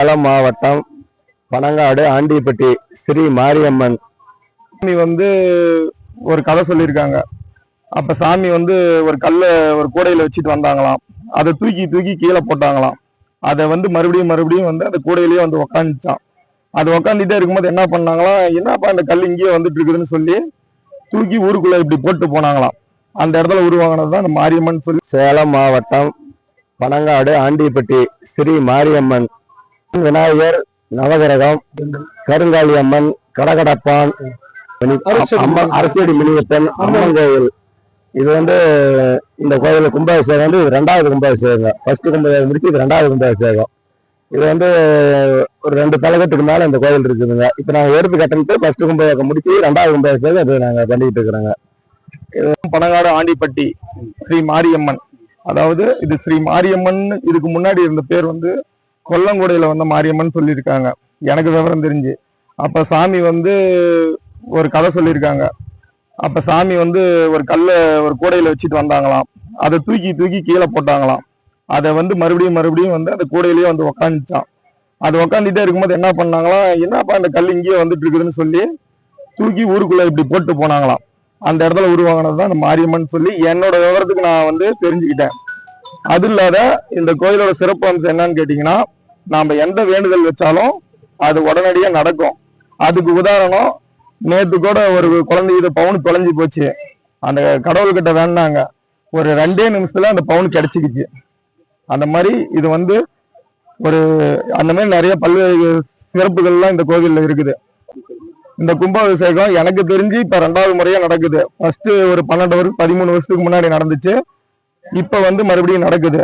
சேலம் மாவட்டம் பனங்காடு ஆண்டிப்பட்டி ஸ்ரீ மாரியம்மன். சாமி வந்து ஒரு கதை சொல்லியிருக்காங்க. அப்ப சாமி வந்து ஒரு கல்ல ஒரு கூடையில வச்சுட்டு வந்தாங்களாம். அதை தூக்கி தூக்கி கீழே போட்டாங்களாம். அதை வந்து மறுபடியும் மறுபடியும் வந்து அந்த கூடையிலேயே வந்து உக்காந்துச்சான் அது உக்காந்துட்டே இருக்கும்போது என்ன பண்ணாங்களாம்? என்னப்பா அந்த கல் இங்கேயே வந்துட்டு இருக்குதுன்னு சொல்லி தூக்கி ஊருக்குள்ள இப்படி போட்டு போனாங்களாம். அந்த இடத்துல உருவாங்கினது தான் அந்த மாரியம்மன் சொல்லி. சேலம் மாவட்டம் பனங்காடு ஆண்டிப்பட்டி ஸ்ரீ மாரியம்மன். விநாயகர் நவகிரகம் கருங்காலி அம்மன் கடகடப்பான் அம்மன் அரசியடி மினியப்பன் அம்மன். கோயில். இது வந்து இந்த கோயில் கும்பாபிஷேகம் வந்து இது ரெண்டாவது கும்பாபிஷேகம். ஃபர்ஸ்ட் கும்பாபிஷேகம் முடிச்சு இது ரெண்டாவது கும்பாபிஷேகம். இது வந்து ஒரு ரெண்டு தலைகட்டுக்கு மேல இந்த கோயில் இருக்குதுங்க. இப்போ நாங்கள் எடுத்து கட்டணிட்டு ஃபர்ஸ்ட் கும்பாபிஷேகம் முடிச்சு ரெண்டாவது கும்பாபிஷேகம் இது நாங்கள் பண்ணிட்டு இருக்கிறோங்க. பனங்காடு ஆண்டிப்பட்டி ஸ்ரீ மாரியம்மன். அதாவது இது ஸ்ரீ மாரியம்மன் இதுக்கு முன்னாடி இருந்த பேர் வந்து கொல்லங்குடையில் வந்து மாரியம்மன் சொல்லியிருக்காங்க. எனக்கு விவரம் தெரிஞ்சு. அப்போ சாமி வந்து ஒரு கதை சொல்லியிருக்காங்க. அப்போ சாமி வந்து ஒரு கல்லை ஒரு கூடையில் வச்சுட்டு வந்தாங்களாம். அதை தூக்கி தூக்கி கீழே போட்டாங்களாம். அதை வந்து மறுபடியும் மறுபடியும் வந்து அந்த கூடையிலேயே வந்து உக்காந்துச்சான் அது உக்காந்துட்டே இருக்கும்போது என்ன பண்ணாங்களாம் என்னப்பா இந்த கல் இங்கேயே வந்துட்டு இருக்குதுன்னு சொல்லி தூக்கி ஊருக்குள்ளே இப்படி போட்டு போனாங்களாம். அந்த இடத்துல உருவாங்கினது தான் அந்த மாரியம்மன் சொல்லி என்னோட விவரத்துக்கு நான் வந்து தெரிஞ்சுக்கிட்டேன். அது இல்லாத இந்த கோயிலோட சிறப்பு அம்சம் என்னன்னு கேட்டிங்கன்னா நாம எந்த வேண்டுதல் வச்சாலும் அது உடனடியா நடக்கும். அதுக்கு உதாரணம் நேத்து கூட ஒரு குழந்தை இது பவுன் தொலைஞ்சு போச்சு. அந்த கடவுள்கிட்ட வேண்டாங்க ஒரு ரெண்டே நிமிஷத்துல அந்த பவுன் கிடைச்சிக்கிச்சு. அந்த மாதிரி இது வந்து ஒரு அந்த மாதிரி நிறைய பல்வேறு சிறப்புகள்லாம் இந்த கோவிலில் இருக்குது. இந்த கும்பாபிஷேகம் எனக்கு தெரிஞ்சு இப்போ ரெண்டாவது முறையா நடக்குது. ஃபர்ஸ்ட் ஒரு பன்னெண்டு வருஷம் பதிமூணு வருஷத்துக்கு முன்னாடி நடந்துச்சு. இப்ப வந்து மறுபடியும் நடக்குது.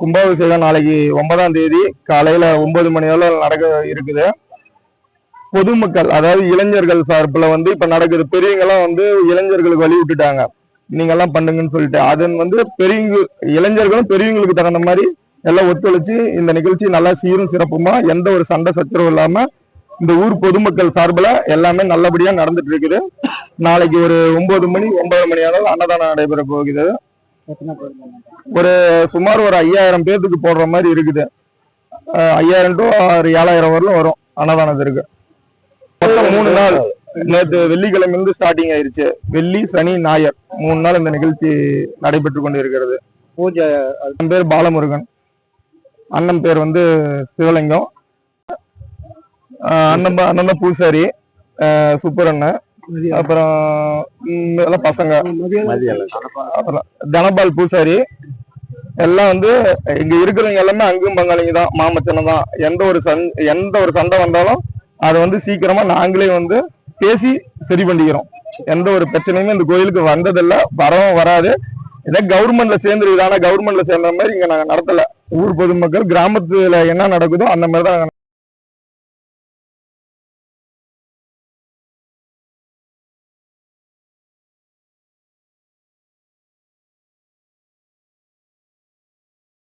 கும்பாபிஷேகம் நாளைக்கு ஒன்பதாம் தேதி காலையில ஒன்பது மணி அளவு நடக்க இருக்குது. பொதுமக்கள் அதாவது இளைஞர்கள் சார்பில் வந்து இப்ப நடக்குது. பெரியவங்க எல்லாம் வந்து இளைஞர்களுக்கு வழி விட்டுட்டாங்க நீங்க எல்லாம் பண்ணுங்கன்னு சொல்லிட்டு. அதன் வந்து பெரியவங்க இளைஞர்களும் பெரியவங்களுக்கு தகுந்த மாதிரி எல்லாம் ஒத்துழைச்சு இந்த நிகழ்ச்சி நல்லா சீரும் சிறப்புமா எந்த ஒரு சண்டை சச்சரவும் இல்லாம இந்த ஊர் பொதுமக்கள் சார்பில் எல்லாமே நல்லபடியா நடந்துட்டு இருக்குது. நாளைக்கு ஒரு ஒன்பது மணி ஒன்பது மணி அளவு அன்னதானம் நடைபெற போகுது ஒரு சுமார் ஒரு ஐயாயிரம் பேர்த்துக்கு போடுற மாதிரி இருக்குது. ஐயாயிரம் டு ஒரு ஏழாயிரம் வரலும் வரும் அன்னதானத்திற்கு மொத்தம் மூணு நாள். நேற்று வெள்ளிக்கிழமையிலிருந்து ஸ்டார்டிங் ஆயிருச்சு. வெள்ளி சனி ஞாயிறு. மூணு நாள் இந்த நிகழ்ச்சி நடைபெற்று கொண்டு இருக்கிறது பூஜை என் பேர் பாலமுருகன். அண்ணன் பேர் வந்து சிவலிங்கம். அண்ணன் அண்ணன் பூசாரி. ஆஹ் சுப்பர் அண்ணன். அப்புறம் எல்லாம் பசங்க. அப்புறம் தனபால் பூசாரி. எல்லாம் வந்து இங்க இருக்கிறவங்க எல்லாமே அங்கும் பங்காளிங்க தான் மாமச்சனம் தான். எந்த ஒரு சண் எந்த ஒரு சண்டை வந்தாலும் அதை வந்து சீக்கிரமா நாங்களே வந்து பேசி சரி பண்ணிக்கிறோம். எந்த ஒரு பிரச்சனையுமே இந்த கோயிலுக்கு வந்ததில்ல வரவும் வராது. இதே கவர்மெண்ட்ல சேர்ந்துருக்குது ஆனா கவர்மெண்ட்ல சேர்ந்த மாதிரி இங்க நாங்க நடத்தல. ஊர் பொதுமக்கள் கிராமத்துல என்ன நடக்குதோ அந்த மாதிரி தான்